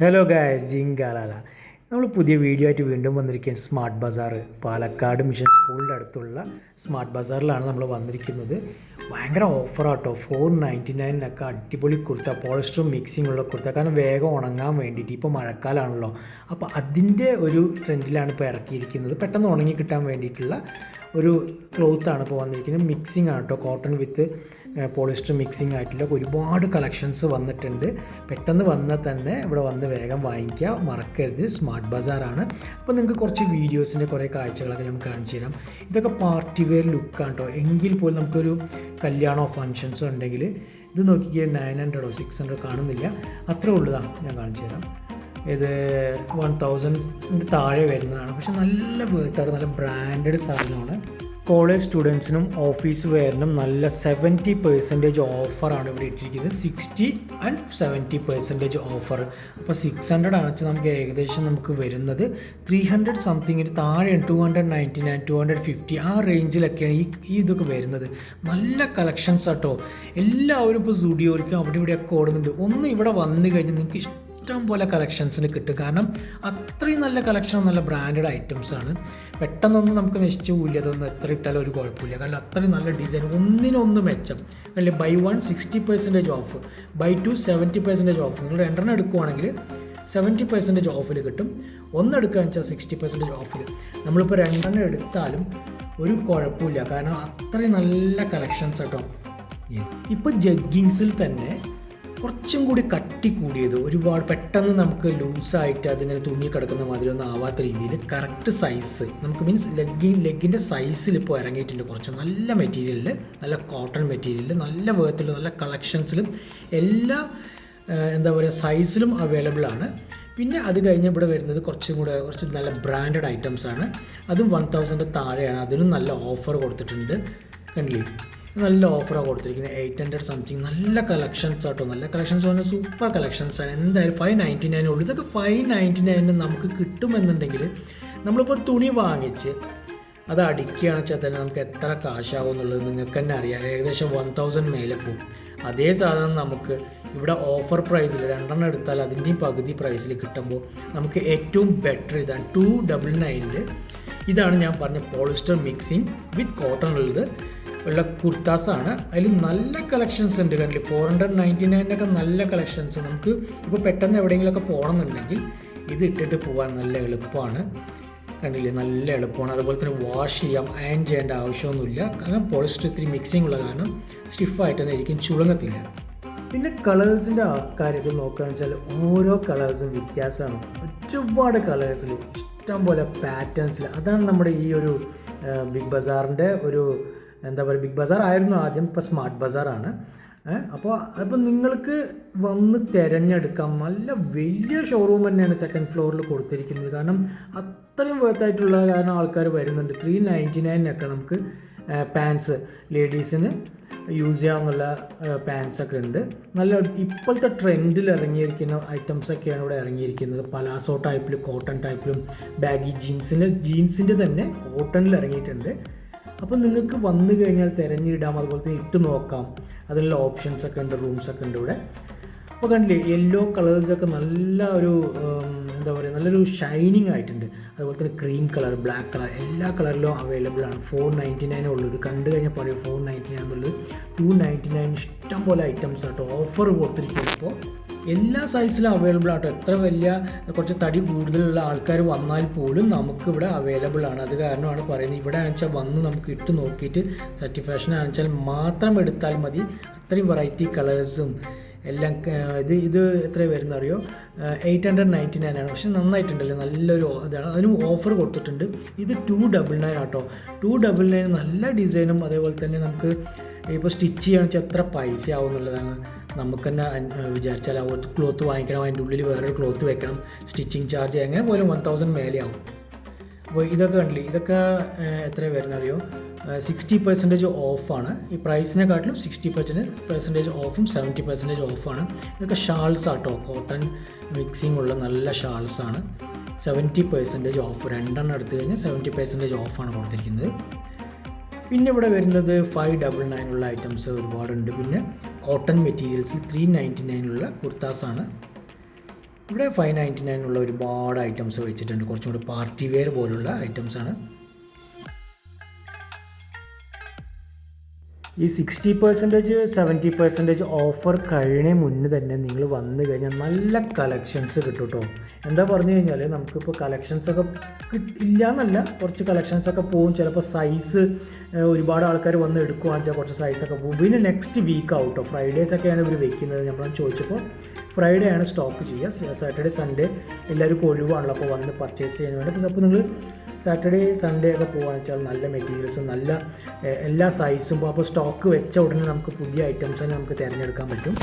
Hello guys ജിങ്കാലാല നമ്മൾ പുതിയ video ആയിട്ട് വീണ്ടും വന്നിരിക്കുകയാണ്. സ്മാർട്ട് ബസാർ പാലക്കാട് മിഷൻ സ്കൂളിന്റെ അടുത്തുള്ള സ്മാർട്ട് ബസാറിലാണ് നമ്മൾ വന്നിരിക്കുന്നത്. ഭയങ്കര ഓഫറാട്ടോ ഫോർ നയന്റി നയനിലൊക്കെ അടിപൊളി കുർത്ത പോളിസ്റ്ററും മിക്സിംഗ് ഉള്ള കുർത്ത. കാരണം വേഗം ഉണങ്ങാൻ വേണ്ടിയിട്ട് ഇപ്പോൾ മഴക്കാലമാണല്ലോ അപ്പോൾ അതിന്റെ ഒരു ട്രെൻഡിലാണ് ഇപ്പോൾ ഇറക്കിയിരിക്കുന്നത്. പെട്ടെന്ന് ഉണങ്ങി കിട്ടാൻ വേണ്ടിയിട്ടുള്ള ഒരു ക്ലോത്താണ് ഇപ്പോൾ വന്നിരിക്കുന്നത്. മിക്സിംഗ് ആണ് കേട്ടോ കോട്ടൺ വിത്ത് പോളിസ്റ്റർ മിക്സിംഗ് ആയിട്ടുള്ള ഒരുപാട് കളക്ഷൻസ് വന്നിട്ടുണ്ട്. പെട്ടെന്ന് വന്നാൽ തന്നെ ഇവിടെ വന്ന് വേഗം വാങ്ങിക്കുക. മറക്കരുത്. സ്മാർട്ട് ബസാറാണ്. അപ്പോൾ നിങ്ങൾക്ക് കുറച്ച് വീഡിയോസിന്റെ കുറേ കാഴ്ചകളൊക്കെ നമുക്ക് കാണിച്ചു തരാം. ഇതൊക്കെ പാർട്ടി വെയർ ലുക്കാണ് കേട്ടോ. എങ്കിൽ പോലും നമുക്കൊരു കല്യാണമോ ഫങ്ഷൻസോ ഉണ്ടെങ്കിൽ ഇത് നോക്കിക്കുക നയൻ ഹൺഡ്രഡോ സിക്സ് ഹൺഡ്രഡോ കാണുന്നില്ല. അത്രേ ഉള്ളതാണ് ഞാൻ കാണിച്ചു തരാം. ഇത് വൺ തൗസൻഡ് താഴെ വരുന്നതാണ്. പക്ഷെ നല്ല വേർത്താണ് നല്ല ബ്രാൻഡഡ് സാധനമാണ്. കോളേജ് സ്റ്റുഡൻസിനും ഓഫീസ് വെയറിനും നല്ല സെവന്റി പെർസെന്റേജ് ഓഫറാണ് ഇവിടെ ഇട്ടിരിക്കുന്നത്. Sixty and seventy percentage offer അപ്പോൾ സിക്സ് ഹൺഡ്രഡ് ആണെന്ന് നമുക്ക് ഏകദേശം നമുക്ക് വരുന്നത്. ത്രീ ഹൺഡ്രഡ് സംതിങ്ങിന് താഴെയാണ് two hundred ninety nine two hundred fifty ആ റേഞ്ചിലൊക്കെയാണ് ഈ ഈ ഇതൊക്കെ വരുന്നത്. നല്ല കളക്ഷൻസ് ആട്ടോ. എല്ലാവരും ഇപ്പോൾ സുഡിയോയ്ക്കും അവിടെ ഇവിടെയൊക്കെ ഓടുന്നുണ്ട്. ഒന്ന് ഇവിടെ വന്നു കഴിഞ്ഞാൽ നിങ്ങൾക്ക് ഇഷ്ടം പോലെ കളക്ഷൻസിന് കിട്ടും. കാരണം അത്രയും നല്ല കളക്ഷൻ നല്ല ബ്രാൻഡഡ് ഐറ്റംസ് ആണ്. പെട്ടെന്നൊന്നും നമുക്ക് നശിച്ചു പോയില്ല അതൊന്നും എത്ര ഇട്ടാലും ഒരു കുഴപ്പമില്ല. കാരണം അത്രയും നല്ല ഡിസൈൻ ഒന്നിനൊന്ന് മെച്ചം. അല്ലെ buy one sixty percentage off buy two seventy percentage off നിങ്ങൾ രണ്ടെണ്ണം എടുക്കുവാണെങ്കിൽ സെവന്റി പെർസെന്റേജ് ഓഫിൽ കിട്ടും. ഒന്നെടുക്കുക വെച്ചാൽ സിക്സ്റ്റി പെർസെന്റേജ് ഓഫിൽ നമ്മളിപ്പോൾ രണ്ടെണ്ണം എടുത്താലും ഒരു കുഴപ്പമില്ല. കാരണം അത്രയും നല്ല കളക്ഷൻസ് കേട്ടോ ഇപ്പോൾ ജഗ്ഗിങ്സിൽ തന്നെ കുറച്ചും കൂടി കട്ടി കൂടിയത് ഒരുപാട് പെട്ടെന്ന് നമുക്ക് ലൂസായിട്ട് അതിങ്ങനെ തുണി കിടക്കുന്ന മാതിരി ഒന്നും ആവാത്ത രീതിയിൽ കറക്റ്റ് സൈസ് നമുക്ക് മീൻസ് ലെഗ് ലെഗിന്റെ സൈസിൽ ഇപ്പോൾ ഇറങ്ങിയിട്ടുണ്ട് കുറച്ച്. നല്ല മെറ്റീരിയലിൽ നല്ല കോട്ടൺ മെറ്റീരിയലിൽ നല്ല വേർത്തിൽ നല്ല കളക്ഷൻസിലും എല്ലാ എന്താ പറയുക സൈസിലും അവൈലബിൾ ആണ്. പിന്നെ അത് കഴിഞ്ഞ് ഇവിടെ വരുന്നത് കുറച്ചും കൂടെ കുറച്ച് നല്ല ബ്രാൻഡഡ് ഐറ്റംസ് ആണ്. അതും വൺ തൗസൻഡ് താഴെയാണ്. അതിനും നല്ല ഓഫർ കൊടുത്തിട്ടുണ്ട്. കണ്ടില്ലേ? നല്ല ഓഫറാണ് കൊടുത്തിരിക്കുന്നത്. എയ്റ്റ് ഹൺഡ്രഡ് സംതിങ് നല്ല കളക്ഷൻസ് ആട്ടോ. നല്ല കളക്ഷൻസ് പറഞ്ഞാൽ സൂപ്പർ കളക്ഷൻസ് ആണ്. എന്തായാലും ഫൈവ് നയന്റി നയൻ ഉള്ളൂ. ഇതൊക്കെ ഫൈവ് നയന്റി നയനിന് നമുക്ക് കിട്ടുമെന്നുണ്ടെങ്കിൽ നമ്മളിപ്പോൾ തുണി വാങ്ങിച്ച് അത് അടിക്കുകയാണെന്ന് വെച്ചാൽ തന്നെ നമുക്ക് എത്ര കാശാവും എന്നുള്ളത് നിങ്ങൾക്ക് തന്നെ അറിയാം. ഏകദേശം വൺ തൗസൻഡ് മേലെ പോകും അതേ സാധനം നമുക്ക് ഇവിടെ ഓഫർ പ്രൈസിൽ രണ്ടെണ്ണം എടുത്താൽ അതിന്റെയും പകുതി പ്രൈസിൽ കിട്ടുമ്പോൾ നമുക്ക് ഏറ്റവും ബെറ്റർ ഇതാണ് ടു ഡബിൾ നയനിൽ ഇതാണ് ഞാൻ പറഞ്ഞ പോളിസ്റ്റർ മിക്സിങ് വിത്ത് കോട്ടൺ ഉള്ളത്. ഉള്ള കുർത്താസാണ്. അതിൽ നല്ല കളക്ഷൻസ് ഉണ്ട് കണ്ടില്ല? ഫോർ ഹൺഡ്രഡ് നയന്റി നയനൊക്കെ നല്ല കളക്ഷൻസ് നമുക്ക് ഇപ്പോൾ പെട്ടെന്ന് എവിടെയെങ്കിലുമൊക്കെ പോകണമെന്നുണ്ടെങ്കിൽ ഇത് ഇട്ടിട്ട് പോകാൻ നല്ല എളുപ്പമാണ്. കണ്ടില്ലേ? നല്ല എളുപ്പമാണ്. അതുപോലെ തന്നെ വാഷ് ചെയ്യാം അയൺ ചെയ്യേണ്ട ആവശ്യമൊന്നുമില്ല. കാരണം പോളിസ്റ്റർ ഇത്തിരി മിക്സിംഗ് ഉള്ള കാരണം സ്റ്റിഫായിട്ട് തന്നെ ഇരിക്കും ചുളങ്ങത്തില്ല. പിന്നെ കളേഴ്സിന്റെ കാര്യത്തിൽ നോക്കുകയാണെന്ന് വെച്ചാൽ ഓരോ കളേഴ്സും വ്യത്യാസമാണ്. ഒരുപാട് കളേഴ്സിൽ ഇഷ്ടം പോലെ പാറ്റേൺസിൽ അതാണ് നമ്മുടെ ഈ ഒരു ബിഗ് ബസാറിന്റെ ഒരു എന്താ പറയുക ബിഗ് ബസാർ ആയിരുന്നു ആദ്യം ഇപ്പോൾ സ്മാർട്ട് ബസാറാണ്. അപ്പോൾ അപ്പോൾ നിങ്ങൾക്ക് വന്ന് തിരഞ്ഞെടുക്കാം നല്ല വലിയ ഷോറൂം തന്നെയാണ് സെക്കൻഡ് ഫ്ലോറിൽ കൊടുത്തിരിക്കുന്നത്. കാരണം അത്രയും വേർത്തായിട്ടുള്ള കാരണം ആൾക്കാർ വരുന്നുണ്ട്. ത്രീ നയന്റി നയനൊക്കെ നമുക്ക് പാൻസ് ലേഡീസിന് യൂസ് ചെയ്യാവുന്ന പാൻസൊക്കെ ഉണ്ട്. നല്ല ഇപ്പോഴത്തെ ട്രെൻഡിൽ ഇറങ്ങിയിരിക്കുന്ന ഐറ്റംസൊക്കെയാണ് ഇവിടെ ഇറങ്ങിയിരിക്കുന്നത്. പലാസോ ടൈപ്പിലും കോട്ടൺ ടൈപ്പിലും ബാഗി ജീൻസിന് ജീൻസിന്റെ തന്നെ കോട്ടണിൽ ഇറങ്ങിയിട്ടുണ്ട്. അപ്പോൾ നിങ്ങൾക്ക് വന്നു കഴിഞ്ഞാൽ തിരഞ്ഞിടാം അതുപോലെ തന്നെ ഇട്ട് നോക്കാം. അതിനുള്ള ഓപ്ഷൻസ് ഒക്കെ ഉണ്ട് റൂംസ് ഒക്കെ ഉണ്ട് ഇവിടെ. അപ്പോൾ കണ്ടില്ലേ യെല്ലോ കളേഴ്സൊക്കെ നല്ല ഒരു എന്താ പറയുക നല്ലൊരു ഷൈനിങ് ആയിട്ടുണ്ട്. അതുപോലെ തന്നെ ക്രീം കളർ ബ്ലാക്ക് കളർ എല്ലാ കളറിലും അവൈലബിൾ ആണ്. ഫോർ നയന്റി നയനേ ഉള്ളൂ. ഇത് കണ്ടു കഴിഞ്ഞാൽ പറയും ഫോർ നയന്റി നയൻ എന്നുള്ളത്. ടു നയന്റി നയൻ ഇഷ്ടംപോലെ ഐറ്റംസ് ആട്ടോ ഓഫർ കൊടുത്തിരിക്കുന്നത് ഇപ്പോൾ എല്ലാ സൈസിലും അവൈലബിൾ ആട്ടോ. എത്ര വലിയ കുറച്ച് തടി കൂടുതലുള്ള ആൾക്കാർ വന്നാൽ പോലും നമുക്കിവിടെ അവൈലബിൾ ആണ്. അത് കാരണമാണ് പറയുന്നത്. ഇവിടെ ആണെച്ചാൽ വന്ന് നമുക്ക് ഇട്ട് നോക്കിയിട്ട് സർട്ടിഫിക്കേഷൻ ആണെച്ചാൽ മാത്രം എടുത്താൽ മതി. അത്രയും വെറൈറ്റി കളേഴ്സും എല്ലാം ഇത് ഇത് എത്ര വരുന്ന അറിയോ? എയ്റ്റ് ഹൺഡ്രഡ് നയന്റി നയൻ ആണ്. പക്ഷെ നന്നായിട്ടുണ്ടല്ലോ? നല്ലൊരു ഇതാണ്. അതിനും ഓഫർ കൊടുത്തിട്ടുണ്ട്. ഇത് ടു ഡബിൾ നയൻ ആട്ടോ. ടു ഡബിൾ നയൻ നല്ല ഡിസൈനും അതേപോലെ തന്നെ നമുക്ക് ഇപ്പോൾ സ്റ്റിച്ച് ചെയ്യാണെന്ന് വെച്ചാൽ എത്ര പൈസ ആവും എന്നുള്ളതാണ്. നമുക്ക് തന്നെ വിചാരിച്ചാൽ ആ ക്ലോത്ത് വാങ്ങിക്കണം അതിന്റെ ഉള്ളിൽ വേറൊരു ക്ലോത്ത് വെക്കണം സ്റ്റിച്ചിങ് ചാർജ് എങ്ങനെ പോലും വൺ തൗസൻഡ് മേലെ ആവും അപ്പോൾ ഇതൊക്കെ കണ്ടില്ലേ ഇതൊക്കെ എത്ര വരുന്ന അറിയോ സിക്സ്റ്റി പെർസെന്റേജ് ഓഫാണ് ഈ പ്രൈസിനെക്കാട്ടിലും സിക്സ്റ്റി പെർസെന്റേജ് പെർസെന്റേജ് ഓഫും സെവന്റി പെർസെന്റേജ് ഓഫാണ് ഇതൊക്കെ ഷാൾസ് ആട്ടോ കോട്ടൺ മിക്സിംഗ് ഉള്ള നല്ല ഷാൾസാണ് സെവന്റി പെർസെന്റേജ് ഓഫ് രണ്ടെണ്ണം എടുത്തു കഴിഞ്ഞാൽ സെവന്റി പെർസെന്റേജ് ഓഫാണ് കൊടുത്തിരിക്കുന്നത്. പിന്നെ ഇവിടെ വരുന്നത് ഫൈവ് ഡബിൾ നയനുള്ള ഐറ്റംസ് ഒരുപാടുണ്ട്. പിന്നെ കോട്ടൺ മെറ്റീരിയൽസ് ത്രീ നയന്റി നയനുള്ള കുർത്താസാണ് ഇവിടെ ഫൈവ് നയന്റി നയനുള്ള ഒരുപാട് ഐറ്റംസ് വെച്ചിട്ടുണ്ട്. കുറച്ചും കൂടി പാർട്ടി വെയർ പോലുള്ള ഐറ്റംസാണ് ഈ sixty percentage seventy percentage offer കഴിയണേ മുന്നേ തന്നെ നിങ്ങൾ വന്നു കഴിഞ്ഞാൽ നല്ല കളക്ഷൻസ് കിട്ടും കേട്ടോ എന്താ പറഞ്ഞു കഴിഞ്ഞാൽ നമുക്കിപ്പോൾ കളക്ഷൻസൊക്കെ ഇല്ല എന്നല്ല കുറച്ച് കളക്ഷൻസൊക്കെ പോകും ചിലപ്പോൾ സൈസ് ഒരുപാട് ആൾക്കാർ വന്ന് എടുക്കുകയാണെന്ന് വെച്ചാൽ കുറച്ച് സൈസൊക്കെ പോകും പിന്നെ നെക്സ്റ്റ് വീക്ക് ആവട്ടോ. ഫ്രൈഡേസ് ഒക്കെയാണ് ഇവർ വെക്കുന്നത്. നമ്മൾ ചോദിച്ചപ്പോൾ ഫ്രൈഡേ ആണ് സ്റ്റോക്ക് ചെയ്യുക സാറ്റർഡേ സൺഡേ എല്ലാവർക്കും ഒഴിവാണല്ലോ. അപ്പോൾ വന്ന് പർച്ചേസ് ചെയ്യാൻ വേണ്ടി. അപ്പോൾ നിങ്ങൾ സാറ്റർഡേ സൺഡേ ഒക്കെ പോകുകയെന്ന് വെച്ചാൽ നല്ല മെറ്റീരിയൽസും നല്ല എല്ലാ സൈസും അപ്പോൾ സ്റ്റോക്ക് വെച്ച ഉടനെ നമുക്ക് പുതിയ ഐറ്റംസ് തന്നെ നമുക്ക് തിരഞ്ഞെടുക്കാൻ പറ്റും.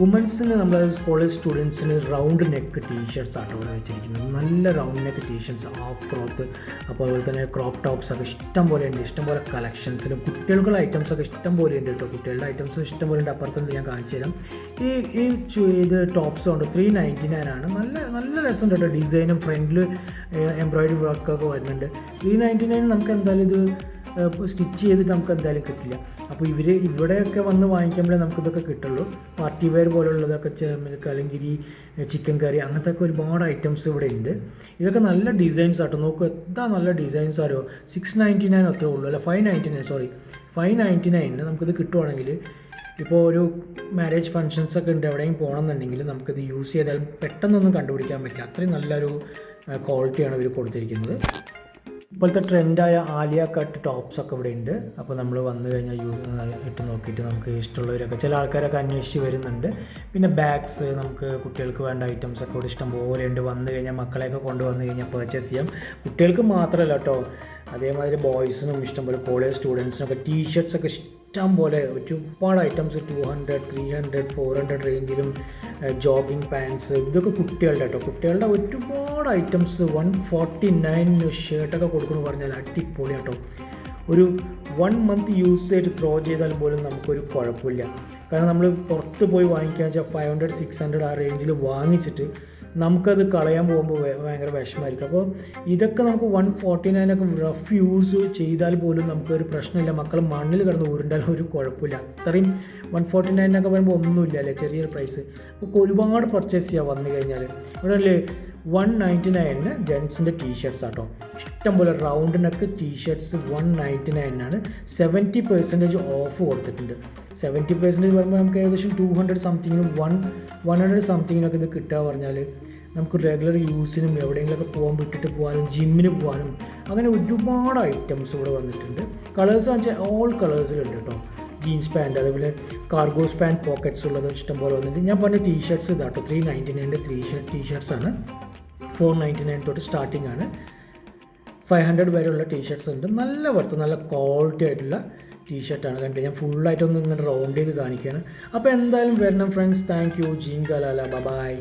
വുമൻസിന് നമ്മൾ കോളേജ് സ്റ്റുഡൻസിന് റൗണ്ട് നെക്ക് ടീഷർട്സ് ആട്ടോ ഇവിടെ വെച്ചിരിക്കുന്നത്. നല്ല round neck T-shirts half crop അപ്പോൾ അതുപോലെ തന്നെ ക്രോപ്പ് ടോപ്സ് ഒക്കെ ഇഷ്ടം പോലെ ഉണ്ട്. ഇഷ്ടം പോലെ കളക്ഷൻസിന് കുട്ടികൾക്കുള്ള ഐറ്റംസ് ഒക്കെ ഇഷ്ടം പോലെ ഉണ്ട് കേട്ടോ. കുട്ടികളുടെ ഐറ്റംസ് ഇഷ്ടം പോലെ ഉണ്ട്. അപ്പുറത്തുണ്ട് ഞാൻ കാണിച്ചു തരാം. ഈ ഈ ഇത് ടോപ്സ് ഉണ്ട്. ത്രീ നയന്റി നയൻ ആണ്. നല്ല നല്ല രസം കേട്ടോ. ഡിസൈനും ഫ്രണ്ടിൽ എംബ്രോയിഡറി വർക്കൊക്കെ വരുന്നുണ്ട്. ത്രീ നയന്റി നയൻ നമുക്ക് എന്തായാലും ഇത് സ്റ്റിച്ച് ചെയ്തിട്ട് നമുക്ക് എന്തായാലും കിട്ടില്ല. അപ്പോൾ ഇവർ ഇവിടെയൊക്കെ വന്ന് വാങ്ങിക്കുമ്പോഴേ നമുക്കിതൊക്കെ കിട്ടുള്ളൂ. പാർട്ടി വെയർ പോലുള്ളതൊക്കെ കലങ്കിരി ചിക്കൻ കറി അങ്ങനത്തെ ഒക്കെ ഒരുപാട് ഐറ്റംസ് ഇവിടെ ഉണ്ട്. ഇതൊക്കെ നല്ല ഡിസൈൻസ് ആട്ടോ. നോക്കൂ എന്താ നല്ല ഡിസൈൻസ് ആരോ? സിക്സ് നയന്റി നയൻ അത്രേ ഉള്ളൂ അല്ല? Five ninety nine sorry five ninety നയനിന് നമുക്കിത് കിട്ടുവാണെങ്കിൽ ഇപ്പോൾ ഒരു മാരേജ് ഫങ്ഷൻസ് ഒക്കെ ഉണ്ട്. എവിടെയും പോകണമെന്നുണ്ടെങ്കിൽ നമുക്കിത് യൂസ് ചെയ്താൽ പെട്ടെന്നൊന്നും കണ്ടുപിടിക്കാൻ പറ്റില്ല. അത്രയും നല്ലൊരു ക്വാളിറ്റിയാണ് ഇവർ കൊടുത്തിരിക്കുന്നത്. ഇപ്പോഴത്തെ ട്രെൻഡായ ആലിയ കട്ട് ടോപ്സ് ഒക്കെ ഇവിടെ ഉണ്ട്. അപ്പോൾ നമ്മൾ വന്നു കഴിഞ്ഞാൽ യൂ ഇട്ട് നോക്കിയിട്ട് നമുക്ക് ഇഷ്ടമുള്ളവരൊക്കെ ചില ആൾക്കാരൊക്കെ അന്വേഷിച്ച് വരുന്നുണ്ട്. പിന്നെ ബാഗ്സ് നമുക്ക് കുട്ടികൾക്ക് വേണ്ട ഐറ്റംസ് ഒക്കെ ഇവിടെ ഇഷ്ടം പോലെ ഉണ്ട്. വന്നു കഴിഞ്ഞാൽ മക്കളെയൊക്കെ കൊണ്ടുവന്ന് കഴിഞ്ഞാൽ പർച്ചേസ് ചെയ്യാം. കുട്ടികൾക്ക് മാത്രമല്ല കേട്ടോ. അതേമാതിരി ബോയ്സിനും ഇഷ്ടംപോലെ കോളേജ് സ്റ്റുഡൻസിനൊക്കെ ടീ ഒക്കെ ഇഷ്ടം പോലെ ഒരുപാട് items two hundred three hundred four hundred റേഞ്ചിലും jogging pants ഇതൊക്കെ കുട്ടികളുടെ കേട്ടോ. കുട്ടികളുടെ ഒരുപാട് ഐറ്റംസ് വൺ ഫോർട്ടി നയൻ ഷർട്ടൊക്കെ കൊടുക്കുന്നു പറഞ്ഞാൽ അടിപൊളി കേട്ടോ. ഒരു വൺ മന്ത് യൂസ് ചെയ്ത് ത്രോ ചെയ്താൽ പോലും നമുക്കൊരു കുഴപ്പമില്ല. കാരണം നമ്മൾ പുറത്ത് പോയി വാങ്ങിക്കുക വെച്ചാൽ ഫൈവ് ഹൺഡ്രഡ് സിക്സ് ഹൺഡ്രഡ് ആ റേഞ്ചിൽ വാങ്ങിച്ചിട്ട് നമുക്കത് കളയാൻ പോകുമ്പോൾ ഭയങ്കര വിഷമമായിരിക്കും. അപ്പോൾ ഇതൊക്കെ നമുക്ക് വൺ ഫോർട്ടി നയനൊക്കെ റഫ് യൂസ് ചെയ്താൽ പോലും നമുക്കൊരു പ്രശ്നമില്ല. മക്കൾ മണ്ണിൽ കിടന്ന് ഊരുണ്ടാലും ഒരു കുഴപ്പമില്ല. അത്രയും വൺ ഫോർട്ടി നയനൊക്കെ പറയുമ്പോൾ ഒന്നുമില്ല അല്ലേ? ചെറിയൊരു പ്രൈസ് നമുക്ക് ഒരുപാട് പർച്ചേസ് ചെയ്യാം വന്നു കഴിഞ്ഞാൽ. ഇവിടെ അല്ലേ വൺ നയന്റി നയനിന് ജെൻസിന്റെ ടീഷർട്സ് ആട്ടോ. ഇഷ്ടംപോലെ റൗണ്ടിനൊക്കെ ടീ ഷർട്ട്സ് വൺ നയന്റി നയനാണ് സെവന്റി പെർസെന്റേജ് ഓഫ് കൊടുത്തിട്ടുണ്ട്. സെവന്റി പെർസെന്റേജ് പറയുമ്പോൾ നമുക്ക് ഏകദേശം ടു ഹൺഡ്രഡ് സംതിങ്ങിനും വൺ വൺ ഹൺഡ്രഡ് സംതിങ്ങിനൊക്കെ ഇത് കിട്ടുക പറഞ്ഞാൽ നമുക്ക് റെഗുലർ യൂസിനും എവിടെയെങ്കിലുമൊക്കെ പോകാൻ വിട്ടിട്ട് പോകാനും ജിമ്മിന് പോകാനും അങ്ങനെ ഒരുപാട് ഐറ്റംസ് ഇവിടെ വന്നിട്ടുണ്ട്. കളേഴ്സ് എന്ന് വെച്ചാൽ ഓൾ കളേഴ്സിലുണ്ട് കേട്ടോ. ജീൻസ് പാന്റ് അതേപോലെ കാർഗോസ് പാന്റ് പോക്കറ്റ്സ് ഉള്ളത് ഇഷ്ടംപോലെ വന്നിട്ട് ഞാൻ പറഞ്ഞ ടീഷർട്സ് ഇതാട്ടോ ത്രീ നയന്റി നയന്റെ ത്രീ ഷർട്ട് ടീഷർട്സ് ആണ്. ഫോർ നയന്റി നയൻ തൊട്ട് സ്റ്റാർട്ടിംഗ് ആണ്. ഫൈവ് ഹൺഡ്രഡ് വരെയുള്ള ടീഷർട്സ് ഉണ്ട്. നല്ല വർത്ത് നല്ല ക്വാളിറ്റി ആയിട്ടുള്ള ടീഷർട്ടാണ് കണ്ടില്ല? ഞാൻ ഫുള്ളായിട്ടൊന്ന് ഇങ്ങനെ റൗണ്ട് ചെയ്ത് കാണിക്കുകയാണ് അപ്പോൾ എന്തായാലും വരണം ഫ്രണ്ട്സ് താങ്ക് യു ജീൻ കലാല ബൈ